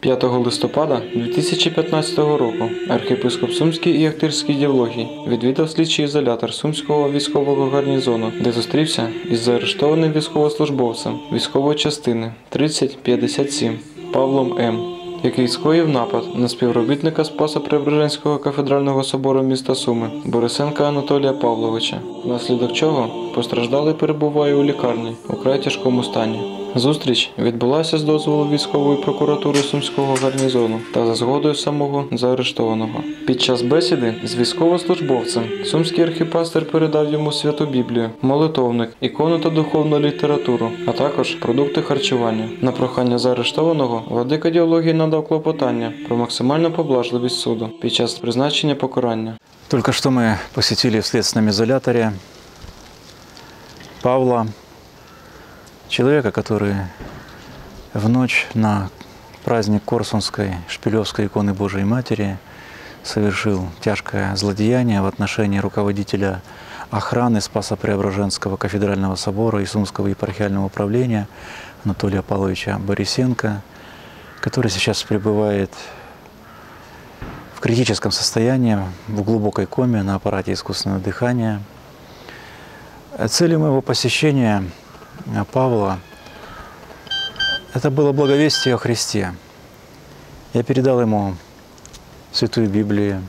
5 листопада 2015 року архієпископ Сумський і Ахтирський Дівлогій відвідав слідчий ізолятор Сумського військового гарнізону, де зустрівся із заарештованим військовослужбовцем військової частини 3057 Павлом М., який скоїв напад на співробітника Спаса Преображенського кафедрального собору міста Суми Борисенка Анатолія Павловича, внаслідок чого постраждалий перебуває у лікарні у край тяжкому стані. Зустріч відбулася з дозволу військової прокуратури Сумського гарнізону та за згодою самого заарештованого. Під час бесіди з військовослужбовцем сумський архіпастер передав йому святу Біблію, молитовник, ікону та духовну літературу, а також продукти харчування. На прохання заарештованого владика діології надав клопотання про максимальну поблажливість суду під час призначення покарання. Только что мы посетили в следственном изоляторе Павла, человека, который в ночь на праздник Корсунской Шпилевской иконы Божией Матери совершил тяжкое злодеяние в отношении руководителя охраны Спаса Преображенского кафедрального собора и Сумского епархиального управления Анатолия Павловича Борисенко, который сейчас пребывает в критическом состоянии, в глубокой коме на аппарате искусственного дыхания. Целью моего посещения Павла это было благовестие о Христе. Я передал ему Святую Библию,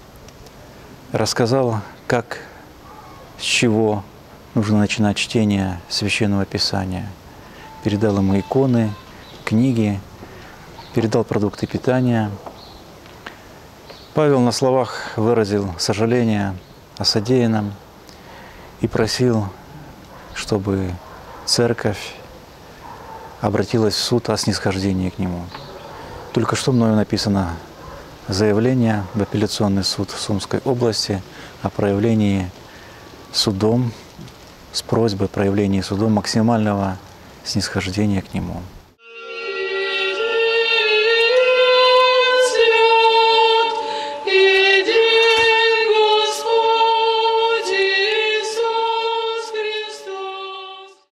рассказал, как, с чего нужно начинать чтение Священного Писания. Передал ему иконы, книги, передал продукты питания – Павел на словах выразил сожаление о содеянном и просил, чтобы церковь обратилась в суд о снисхождении к нему. Только что мною написано заявление в апелляционный суд Сумской области о проявлении судом, с просьбой проявления судом максимального снисхождения к нему.